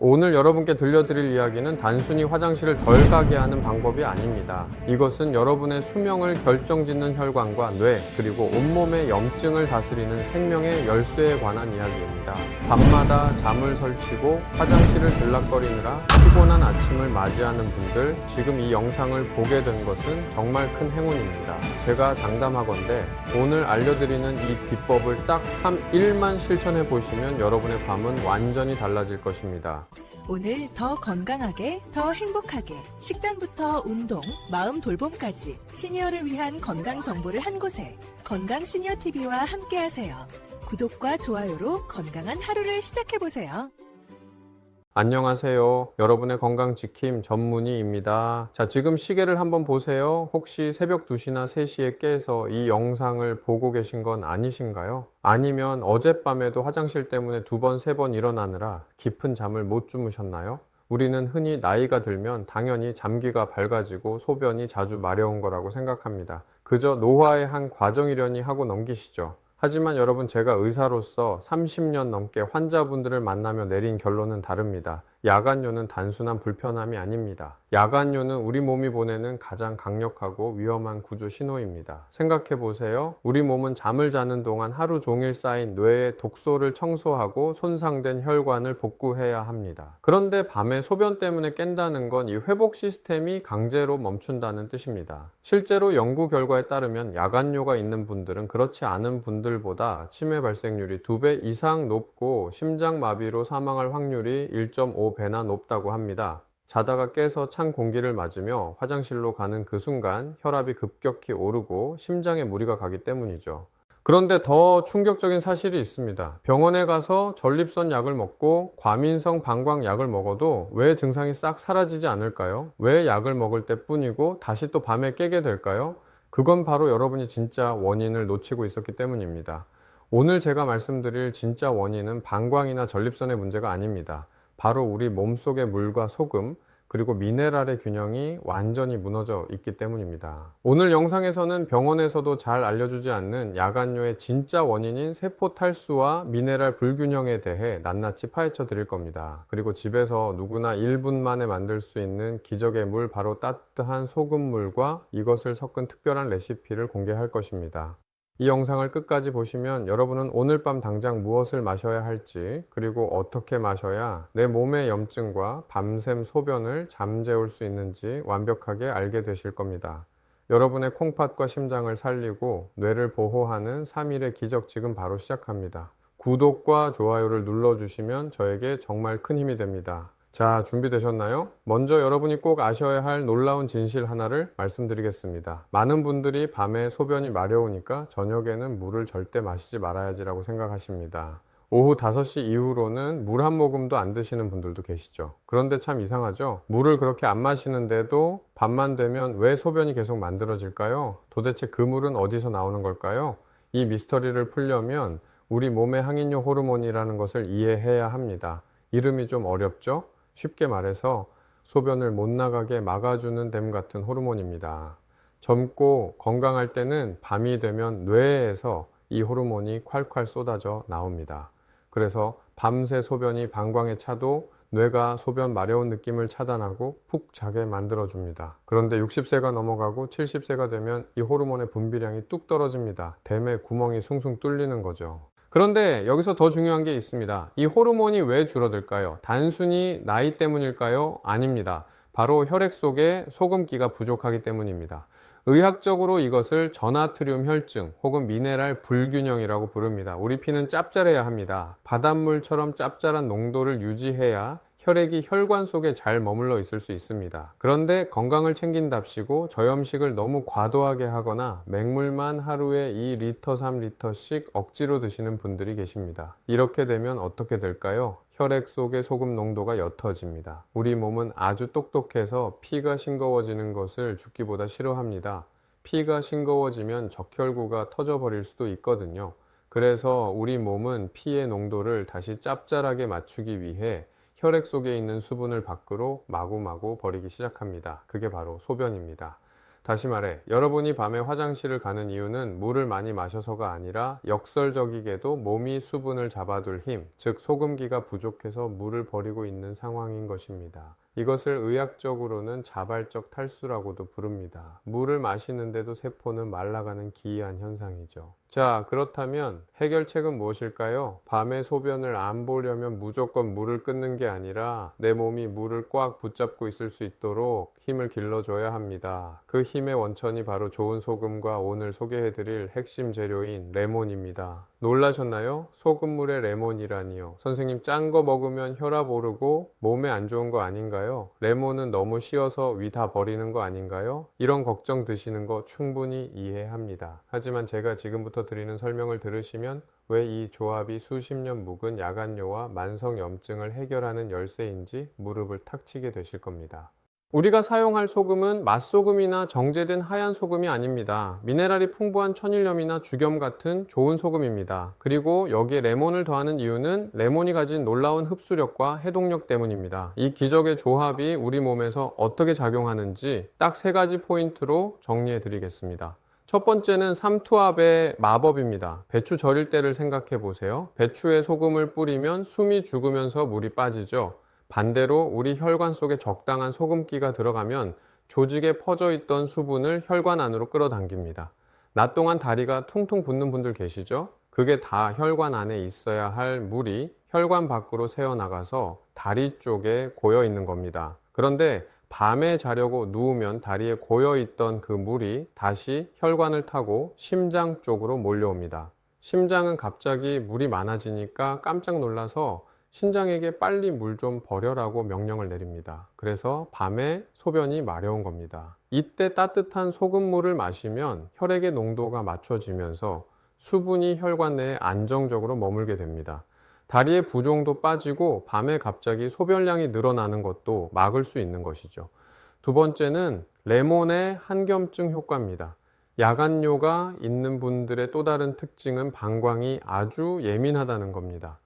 오늘 여러분께 들려드릴 이야기는 단순히 화장실을 덜 가게 하는 방법이 아닙니다. 이것은 여러분의 수명을 결정짓는 혈관과 뇌, 그리고 온몸의 염증을 다스리는 생명의 열쇠에 관한 이야기입니다. 밤마다 잠을 설치고 화장실을 들락거리느라 피곤한 아침을 맞이하는 분들, 지금 이 영상을 보게 된 것은 정말 큰 행운입니다. 제가 장담하건대 오늘 알려드리는 이 비법을 딱 3, 1만 실천해 보시면 여러분의 밤은 완전히 달라질 것입니다. 오늘 더 건강하게, 더 행복하게 식단부터 운동, 마음 돌봄까지 시니어를 위한 건강 정보를 한 곳에 건강 시니어 TV와 함께하세요. 구독과 좋아요로 건강한 하루를 시작해 보세요. 안녕하세요. 여러분의 건강 지킴 전문의입니다. 자, 지금 시계를 한번 보세요. 혹시 새벽 2시나 3시에 깨서 이 영상을 보고 계신 건 아니신가요? 아니면 어젯밤에도 화장실 때문에 두 번, 세 번 일어나느라 깊은 잠을 못 주무셨나요? 우리는 흔히 나이가 들면 당연히 잠기가 밝아지고 소변이 자주 마려운 거라고 생각합니다. 그저 노화의 한 과정이려니 하고 넘기시죠. 하지만 여러분 제가 의사로서 30년 넘게 환자분들을 만나며 내린 결론은 다릅니다. 야간요는 단순한 불편함이 아닙니다. 야간요는 우리 몸이 보내는 가장 강력하고 위험한 구조 신호입니다. 생각해 보세요. 우리 몸은 잠을 자는 동안 하루 종일 쌓인 뇌의 독소를 청소하고 손상된 혈관을 복구해야 합니다. 그런데 밤에 소변 때문에 깬다는 건 이 회복 시스템이 강제로 멈춘다는 뜻입니다. 실제로 연구 결과에 따르면 야간요가 있는 분들은 그렇지 않은 분들보다 치매 발생률이 2배 이상 높고 심장마비로 사망할 확률이 1.5 5배나 높다고 합니다. 자다가 깨서 찬 공기를 맞으며 화장실로 가는 그 순간 혈압이 급격히 오르고 심장에 무리가 가기 때문이죠. 그런데 더 충격적인 사실이 있습니다. 병원에 가서 전립선 약을 먹고 과민성 방광 약을 먹어도 왜 증상이 싹 사라지지 않을까요? 왜 약을 먹을 때 뿐이고 다시 또 밤에 깨게 될까요? 그건 바로 여러분이 진짜 원인을 놓치고 있었기 때문입니다. 오늘 제가 말씀드릴 진짜 원인은 방광이나 전립선의 문제가 아닙니다. 바로 우리 몸속의 물과 소금 그리고 미네랄의 균형이 완전히 무너져 있기 때문입니다. 오늘 영상에서는 병원에서도 잘 알려주지 않는 야간뇨의 진짜 원인인 세포 탈수와 미네랄 불균형에 대해 낱낱이 파헤쳐 드릴 겁니다. 그리고 집에서 누구나 1분 만에 만들 수 있는 기적의 물 바로 따뜻한 소금물과 이것을 섞은 특별한 레시피를 공개할 것입니다. 이 영상을 끝까지 보시면 여러분은 오늘 밤 당장 무엇을 마셔야 할지 그리고 어떻게 마셔야 내 몸의 염증과 밤샘 소변을 잠재울 수 있는지 완벽하게 알게 되실 겁니다. 여러분의 콩팥과 심장을 살리고 뇌를 보호하는 3일의 기적 지금 바로 시작합니다. 구독과 좋아요를 눌러주시면 저에게 정말 큰 힘이 됩니다. 자, 준비되셨나요? 먼저 여러분이 꼭 아셔야 할 놀라운 진실 하나를 말씀드리겠습니다. 많은 분들이 밤에 소변이 마려우니까 저녁에는 물을 절대 마시지 말아야지라고 생각하십니다. 오후 5시 이후로는 물 한 모금도 안 드시는 분들도 계시죠. 그런데 참 이상하죠? 물을 그렇게 안 마시는데도 밤만 되면 왜 소변이 계속 만들어질까요? 도대체 그 물은 어디서 나오는 걸까요? 이 미스터리를 풀려면 우리 몸의 항인효 호르몬이라는 것을 이해해야 합니다. 이름이 좀 어렵죠? 쉽게 말해서 소변을 못 나가게 막아주는 댐 같은 호르몬입니다. 젊고 건강할 때는 밤이 되면 뇌에서 이 호르몬이 콸콸 쏟아져 나옵니다. 그래서 밤새 소변이 방광에 차도 뇌가 소변 마려운 느낌을 차단하고 푹 자게 만들어줍니다. 그런데 60세가 넘어가고 70세가 되면 이 호르몬의 분비량이 뚝 떨어집니다. 댐에 구멍이 숭숭 뚫리는 거죠. 그런데 여기서 더 중요한 게 있습니다. 이 호르몬이 왜 줄어들까요? 단순히 나이 때문일까요? 아닙니다. 바로 혈액 속에 소금기가 부족하기 때문입니다. 의학적으로 이것을 전하트륨 혈증 혹은 미네랄 불균형이라고 부릅니다. 우리 피는 짭짤해야 합니다. 바닷물처럼 짭짤한 농도를 유지해야 혈액이 혈관 속에 잘 머물러 있을 수 있습니다. 그런데 건강을 챙긴답시고 저염식을 너무 과도하게 하거나 맹물만 하루에 2리터, 3리터씩 억지로 드시는 분들이 계십니다. 이렇게 되면 어떻게 될까요? 혈액 속의 소금 농도가 옅어집니다. 우리 몸은 아주 똑똑해서 피가 싱거워지는 것을 죽기보다 싫어합니다. 피가 싱거워지면 적혈구가 터져버릴 수도 있거든요. 그래서 우리 몸은 피의 농도를 다시 짭짤하게 맞추기 위해 혈액 속에 있는 수분을 밖으로 마구마구 버리기 시작합니다. 그게 바로 소변입니다. 다시 말해, 여러분이 밤에 화장실을 가는 이유는 물을 많이 마셔서가 아니라 역설적이게도 몸이 수분을 잡아둘 힘, 즉 소금기가 부족해서 물을 버리고 있는 상황인 것입니다. 이것을 의학적으로는 자발적 탈수라고도 부릅니다. 물을 마시는데도 세포는 말라가는 기이한 현상이죠. 자, 그렇다면 해결책은 무엇일까요? 밤에 소변을 안 보려면 무조건 물을 끊는 게 아니라 내 몸이 물을 꽉 붙잡고 있을 수 있도록 힘을 길러줘야 합니다. 그 힘의 원천이 바로 좋은 소금과 오늘 소개해드릴 핵심 재료인 레몬입니다. 놀라셨나요? 소금물에 레몬이라니요. 선생님 짠 거 먹으면 혈압 오르고 몸에 안 좋은 거 아닌가요? 레몬은 너무 쉬어서 위 다 버리는 거 아닌가요? 이런 걱정 드시는 거 충분히 이해합니다. 하지만 제가 지금부터 드리는 설명을 들으시면 왜 이 조합이 수십 년 묵은 야간뇨와 만성염증을 해결하는 열쇠인지 무릎을 탁 치게 되실 겁니다. 우리가 사용할 소금은 맛소금이나 정제된 하얀 소금이 아닙니다. 미네랄이 풍부한 천일염이나 죽염 같은 좋은 소금입니다. 그리고 여기에 레몬을 더하는 이유는 레몬이 가진 놀라운 흡수력과 해독력 때문입니다. 이 기적의 조합이 우리 몸에서 어떻게 작용하는지 딱 세 가지 포인트로 정리해 드리겠습니다. 첫 번째는 삼투압의 마법입니다. 배추 절일 때를 생각해 보세요. 배추에 소금을 뿌리면 숨이 죽으면서 물이 빠지죠. 반대로 우리 혈관 속에 적당한 소금기가 들어가면 조직에 퍼져 있던 수분을 혈관 안으로 끌어당깁니다. 낮 동안 다리가 퉁퉁 붓는 분들 계시죠? 그게 다 혈관 안에 있어야 할 물이 혈관 밖으로 새어나가서 다리 쪽에 고여 있는 겁니다. 그런데 밤에 자려고 누우면 다리에 고여 있던 그 물이 다시 혈관을 타고 심장 쪽으로 몰려옵니다. 심장은 갑자기 물이 많아지니까 깜짝 놀라서 신장에게 빨리 물 좀 버려라고 명령을 내립니다. 그래서 밤에 소변이 마려운 겁니다. 이때 따뜻한 소금물을 마시면 혈액의 농도가 맞춰지면서 수분이 혈관 내에 안정적으로 머물게 됩니다. 다리의 부종도 빠지고 밤에 갑자기 소변량이 늘어나는 것도 막을 수 있는 것이죠. 두 번째는 레몬의 한겸증 효과입니다. 야간뇨가 있는 분들의 또 다른 특징은 방광이 아주 예민하다는 겁니다.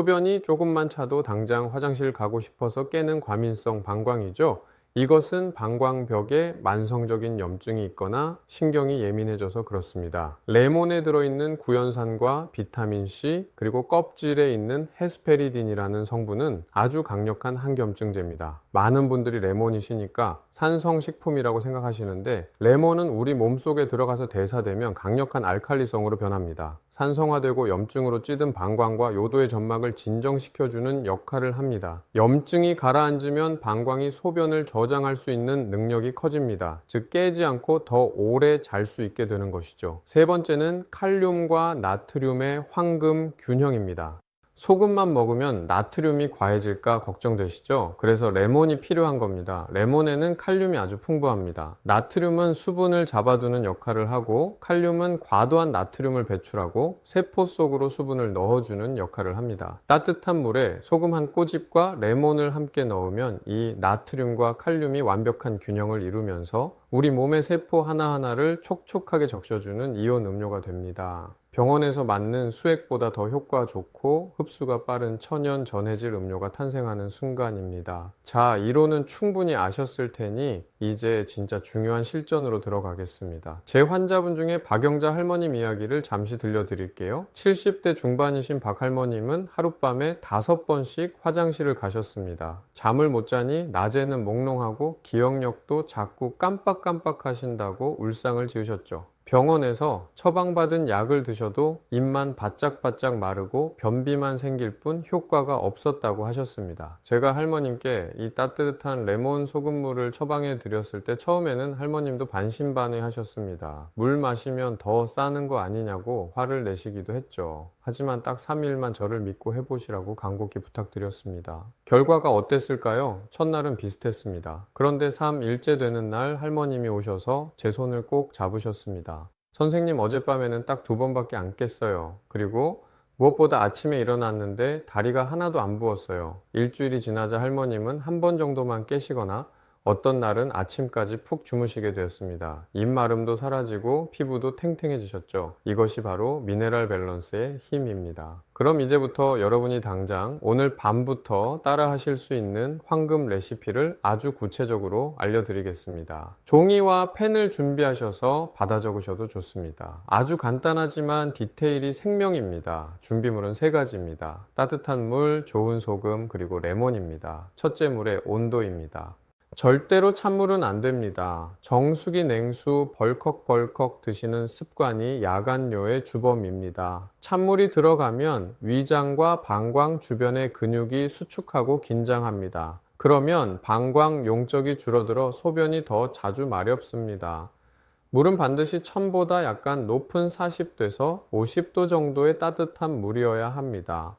소변이 조금만 차도 당장 화장실 가고 싶어서 깨는 과민성 방광이죠. 이것은 방광벽에 만성적인 염증이 있거나 신경이 예민해져서 그렇습니다. 레몬에 들어있는 구연산과 비타민C 그리고 껍질에 있는 헤스페리딘이라는 성분은 아주 강력한 항염증제입니다. 많은 분들이 레몬이시니까 산성식품이라고 생각하시는데 레몬은 우리 몸속에 들어가서 대사되면 강력한 알칼리성으로 변합니다. 산성화되고 염증으로 찌든 방광과 요도의 점막을 진정시켜주는 역할을 합니다. 염증이 가라앉으면 방광이 소변을 저장할 수 있는 능력이 커집니다. 즉 깨지 않고 더 오래 잘 수 있게 되는 것이죠. 세 번째는 칼륨과 나트륨의 황금 균형입니다. 소금만 먹으면 나트륨이 과해질까 걱정되시죠? 그래서 레몬이 필요한 겁니다. 레몬에는 칼륨이 아주 풍부합니다. 나트륨은 수분을 잡아두는 역할을 하고 칼륨은 과도한 나트륨을 배출하고 세포 속으로 수분을 넣어주는 역할을 합니다. 따뜻한 물에 소금 한 꼬집과 레몬을 함께 넣으면 이 나트륨과 칼륨이 완벽한 균형을 이루면서 우리 몸의 세포 하나하나를 촉촉하게 적셔주는 이온 음료가 됩니다. 병원에서 맞는 수액보다 더 효과 좋고 흡수가 빠른 천연 전해질 음료가 탄생하는 순간입니다. 자, 이론은 충분히 아셨을 테니 이제 진짜 중요한 실전으로 들어가겠습니다. 제 환자분 중에 박영자 할머님 이야기를 잠시 들려드릴게요. 70대 중반이신 박 할머님은 하룻밤에 다섯 번씩 화장실을 가셨습니다. 잠을 못 자니 낮에는 몽롱하고 기억력도 자꾸 깜빡깜빡 하신다고 울상을 지으셨죠. 병원에서 처방받은 약을 드셔도 입만 바짝바짝 마르고 변비만 생길 뿐 효과가 없었다고 하셨습니다. 제가 할머님께 이 따뜻한 레몬 소금물을 처방해 드렸을 때 처음에는 할머님도 반신반의 하셨습니다. 물 마시면 더 싸는 거 아니냐고 화를 내시기도 했죠. 하지만 딱 3일만 저를 믿고 해보시라고 간곡히 부탁드렸습니다. 결과가 어땠을까요? 첫날은 비슷했습니다. 그런데 3일째 되는 날 할머님이 오셔서 제 손을 꼭 잡으셨습니다. 선생님 어젯밤에는 딱 두 번밖에 안 깼어요. 그리고 무엇보다 아침에 일어났는데 다리가 하나도 안 부었어요. 일주일이 지나자 할머님은 한 번 정도만 깨시거나 어떤 날은 아침까지 푹 주무시게 되었습니다. 입마름도 사라지고 피부도 탱탱해지셨죠. 이것이 바로 미네랄 밸런스의 힘입니다. 그럼 이제부터 여러분이 당장 오늘 밤부터 따라 하실 수 있는 황금 레시피를 아주 구체적으로 알려드리겠습니다. 종이와 펜을 준비하셔서 받아 적으셔도 좋습니다. 아주 간단하지만 디테일이 생명입니다. 준비물은 세 가지입니다. 따뜻한 물, 좋은 소금, 그리고 레몬입니다. 첫째 물의 온도입니다. 절대로 찬물은 안 됩니다. 정수기 냉수 벌컥벌컥 드시는 습관이 야간뇨의 주범입니다. 찬물이 들어가면 위장과 방광 주변의 근육이 수축하고 긴장합니다. 그러면 방광 용적이 줄어들어 소변이 더 자주 마렵습니다. 물은 반드시 1000보다 약간 높은 40도에서 50도 정도의 따뜻한 물이어야 합니다.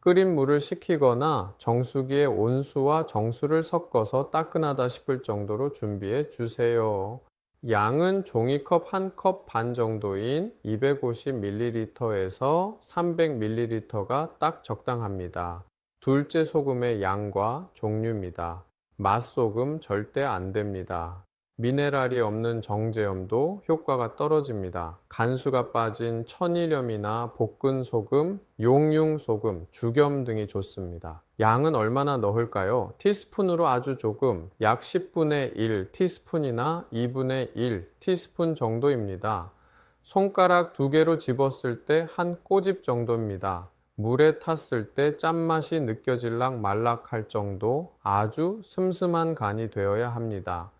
끓인 물을 식히거나 정수기에 온수와 정수를 섞어서 따끈하다 싶을 정도로 준비해 주세요. 양은 종이컵 한 컵 반 정도인 250ml에서 300ml가 딱 적당합니다. 둘째 소금의 양과 종류입니다. 맛소금 절대 안 됩니다. 미네랄이 없는 정제염도 효과가 떨어집니다. 간수가 빠진 천일염이나 볶은소금, 용융소금, 죽염 등이 좋습니다. 양은 얼마나 넣을까요? 티스푼으로 아주 조금, 약 10분의 1 티스푼이나 2분의 1 티스푼 정도입니다. 손가락 두 개로 집었을 때 한 꼬집 정도입니다. 물에 탔을 때 짠맛이 느껴질락 말락할 정도 아주 슴슴한 간이 되어야 합니다.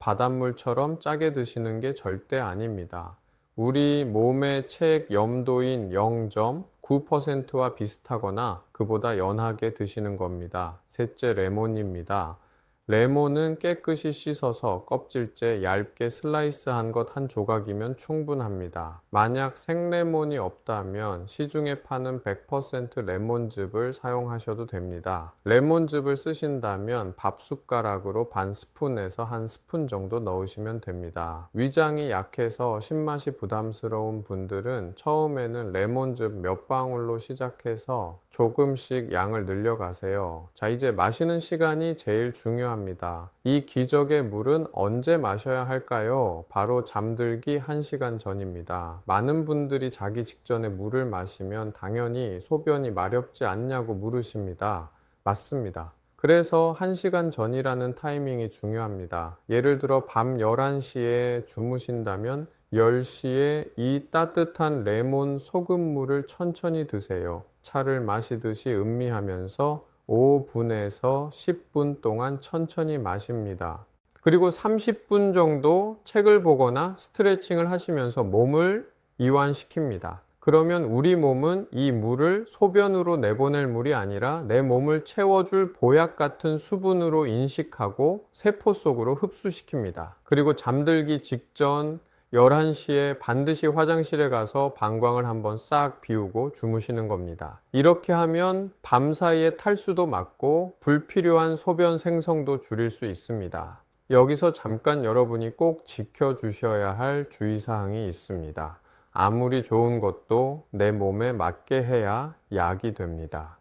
바닷물처럼 짜게 드시는 게 절대 아닙니다. 우리 몸의 책 염도인 0.9%와 비슷하거나 그보다 연하게 드시는 겁니다. 셋째 레몬입니다. 레몬은 깨끗이 씻어서 껍질째 얇게 슬라이스한 것 한 조각이면 충분합니다. 만약 생레몬이 없다면 시중에 파는 100% 레몬즙을 사용하셔도 됩니다. 레몬즙을 쓰신다면 밥 숟가락으로 반 스푼에서 한 스푼 정도 넣으시면 됩니다. 위장이 약해서 신맛이 부담스러운 분들은 처음에는 레몬즙 몇 방울로 시작해서 조금씩 양을 늘려가세요. 자, 이제 마시는 시간이 제일 중요합니다. 이 기적의 물은 언제 마셔야 할까요? 바로 잠들기 1시간 전입니다. 많은 분들이 자기 직전에 물을 마시면 당연히 소변이 마렵지 않냐고 물으십니다. 맞습니다. 그래서 1시간 전이라는 타이밍이 중요합니다. 예를 들어 밤 11시에 주무신다면 10시에 이 따뜻한 레몬 소금물을 천천히 드세요. 차를 마시듯이 음미하면서 5분에서 10분 동안 천천히 마십니다. 그리고 30분 정도 책을 보거나 스트레칭을 하시면서 몸을 이완시킵니다. 그러면 우리 몸은 이 물을 소변으로 내보낼 물이 아니라 내 몸을 채워줄 보약 같은 수분으로 인식하고 세포 속으로 흡수시킵니다. 그리고 잠들기 직전 11시에 반드시 화장실에 가서 방광을 한번 싹 비우고 주무시는 겁니다. 이렇게 하면 밤 사이에 탈수도 막고 불필요한 소변 생성도 줄일 수 있습니다. 여기서 잠깐 여러분이 꼭 지켜주셔야 할 주의사항이 있습니다. 아무리 좋은 것도 내 몸에 맞게 해야 약이 됩니다.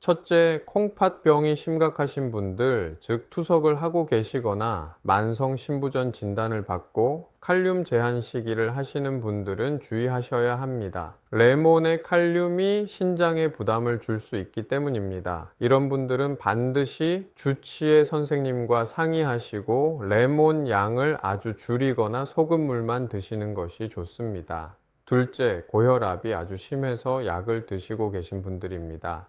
첫째, 콩팥병이 심각하신 분들, 즉 투석을 하고 계시거나 만성 신부전 진단을 받고 칼륨 제한 시기를 하시는 분들은 주의하셔야 합니다. 레몬의 칼륨이 신장에 부담을 줄 수 있기 때문입니다. 이런 분들은 반드시 주치의 선생님과 상의하시고 레몬 양을 아주 줄이거나 소금물만 드시는 것이 좋습니다. 둘째, 고혈압이 아주 심해서 약을 드시고 계신 분들입니다.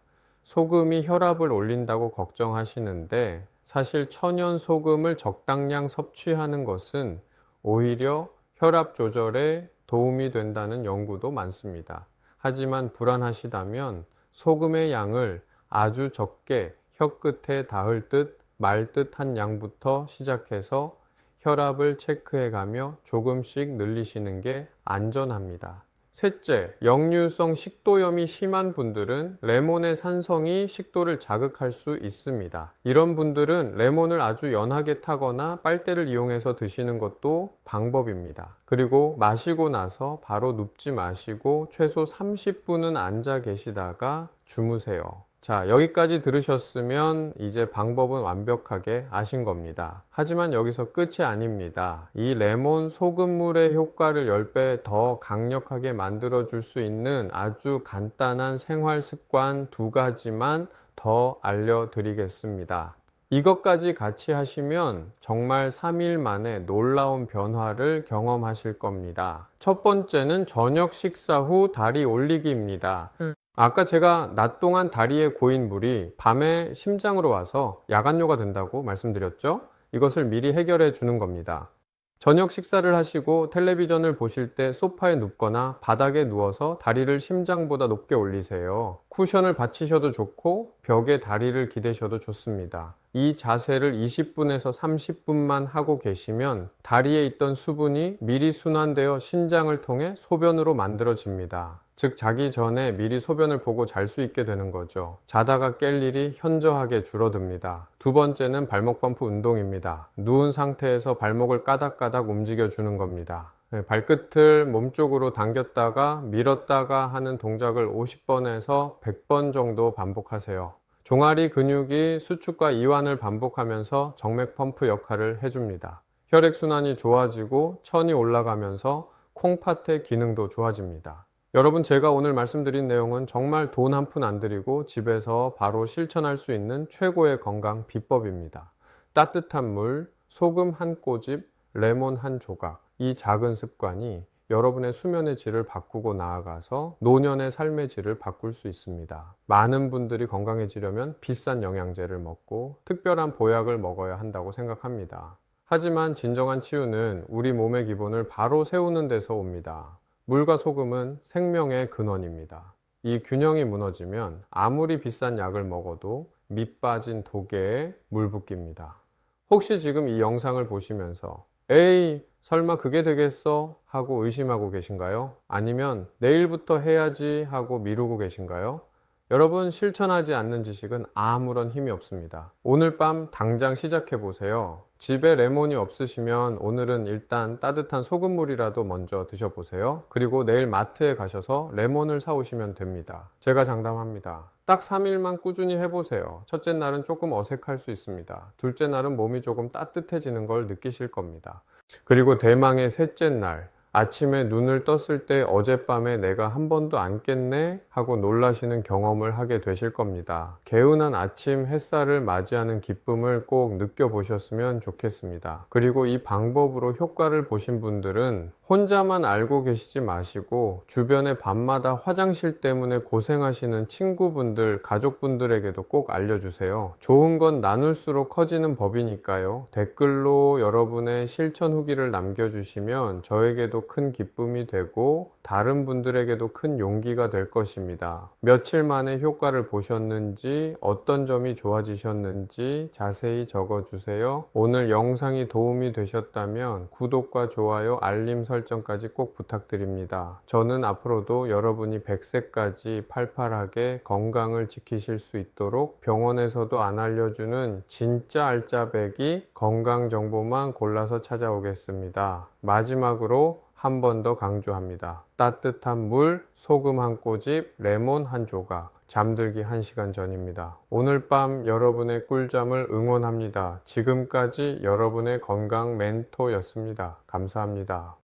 소금이 혈압을 올린다고 걱정하시는데 사실 천연 소금을 적당량 섭취하는 것은 오히려 혈압 조절에 도움이 된다는 연구도 많습니다. 하지만 불안하시다면 소금의 양을 아주 적게 혀 끝에 닿을 듯 말 듯한 양부터 시작해서 혈압을 체크해 가며 조금씩 늘리시는 게 안전합니다. 셋째, 역류성 식도염이 심한 분들은 레몬의 산성이 식도를 자극할 수 있습니다. 이런 분들은 레몬을 아주 연하게 타거나 빨대를 이용해서 드시는 것도 방법입니다. 그리고 마시고 나서 바로 눕지 마시고 최소 30분은 앉아 계시다가 주무세요. 자, 여기까지 들으셨으면 이제 방법은 완벽하게 아신 겁니다. 하지만 여기서 끝이 아닙니다. 이 레몬 소금물의 효과를 10배 더 강력하게 만들어 줄 수 있는 아주 간단한 생활 습관 두 가지만 더 알려드리겠습니다. 이것까지 같이 하시면 정말 3일 만에 놀라운 변화를 경험하실 겁니다. 첫 번째는 저녁 식사 후 다리 올리기입니다. 음. 아까 제가 낮 동안 다리에 고인 물이 밤에 심장으로 와서 야간요가 된다고 말씀드렸죠? 이것을 미리 해결해 주는 겁니다. 저녁 식사를 하시고 텔레비전을 보실 때 소파에 눕거나 바닥에 누워서 다리를 심장보다 높게 올리세요. 쿠션을 받치셔도 좋고 벽에 다리를 기대셔도 좋습니다. 이 자세를 20분에서 30분만 하고 계시면 다리에 있던 수분이 미리 순환되어 신장을 통해 소변으로 만들어집니다. 즉 자기 전에 미리 소변을 보고 잘 수 있게 되는 거죠. 자다가 깰 일이 현저하게 줄어듭니다. 두 번째는 발목 펌프 운동입니다. 누운 상태에서 발목을 까닥까닥 움직여 주는 겁니다. 네, 발끝을 몸쪽으로 당겼다가 밀었다가 하는 동작을 50번에서 100번 정도 반복하세요. 종아리 근육이 수축과 이완을 반복하면서 정맥 펌프 역할을 해줍니다. 혈액순환이 좋아지고 천이 올라가면서 콩팥의 기능도 좋아집니다. 여러분 제가 오늘 말씀드린 내용은 정말 돈 한 푼 안 들이고 집에서 바로 실천할 수 있는 최고의 건강 비법입니다. 따뜻한 물, 소금 한 꼬집, 레몬 한 조각. 이 작은 습관이 여러분의 수면의 질을 바꾸고 나아가서 노년의 삶의 질을 바꿀 수 있습니다. 많은 분들이 건강해지려면 비싼 영양제를 먹고 특별한 보약을 먹어야 한다고 생각합니다. 하지만 진정한 치유는 우리 몸의 기본을 바로 세우는 데서 옵니다. 물과 소금은 생명의 근원입니다. 이 균형이 무너지면 아무리 비싼 약을 먹어도 밑 빠진 독에 물 붓깁니다. 혹시 지금 이 영상을 보시면서 에이, 설마 그게 되겠어? 하고 의심하고 계신가요? 아니면 내일부터 해야지 하고 미루고 계신가요? 여러분 실천하지 않는 지식은 아무런 힘이 없습니다. 오늘 밤 당장 시작해 보세요. 집에 레몬이 없으시면 오늘은 일단 따뜻한 소금물이라도 먼저 드셔보세요. 그리고 내일 마트에 가셔서 레몬을 사오시면 됩니다. 제가 장담합니다. 딱 3일만 꾸준히 해보세요. 첫째 날은 조금 어색할 수 있습니다. 둘째 날은 몸이 조금 따뜻해지는 걸 느끼실 겁니다. 그리고 대망의 셋째 날, 아침에 눈을 떴을 때 어젯밤에 내가 한 번도 안 깼네 하고 놀라시는 경험을 하게 되실 겁니다. 개운한 아침 햇살을 맞이하는 기쁨을 꼭 느껴보셨으면 좋겠습니다. 그리고 이 방법으로 효과를 보신 분들은 혼자만 알고 계시지 마시고 주변에 밤마다 화장실 때문에 고생하시는 친구분들, 가족분들에게도 꼭 알려주세요. 좋은 건 나눌수록 커지는 법이니까요. 댓글로 여러분의 실천 후기를 남겨주시면 저에게도 큰 기쁨이 되고 다른 분들에게도 큰 용기가 될 것입니다. 며칠 만에 효과를 보셨는지 어떤 점이 좋아지셨는지 자세히 적어주세요. 오늘 영상이 도움이 되셨다면 구독과 좋아요, 알림 설정까지 꼭 부탁드립니다. 저는 앞으로도 여러분이 100세까지 팔팔하게 건강을 지키실 수 있도록 병원에서도 안 알려주는 진짜 알짜배기 건강 정보만 골라서 찾아오겠습니다. 마지막으로 한 번 더 강조합니다. 따뜻한 물, 소금 한 꼬집, 레몬 한 조각. 잠들기 1시간 전입니다. 오늘 밤 여러분의 꿀잠을 응원합니다. 지금까지 여러분의 건강 멘토였습니다. 감사합니다.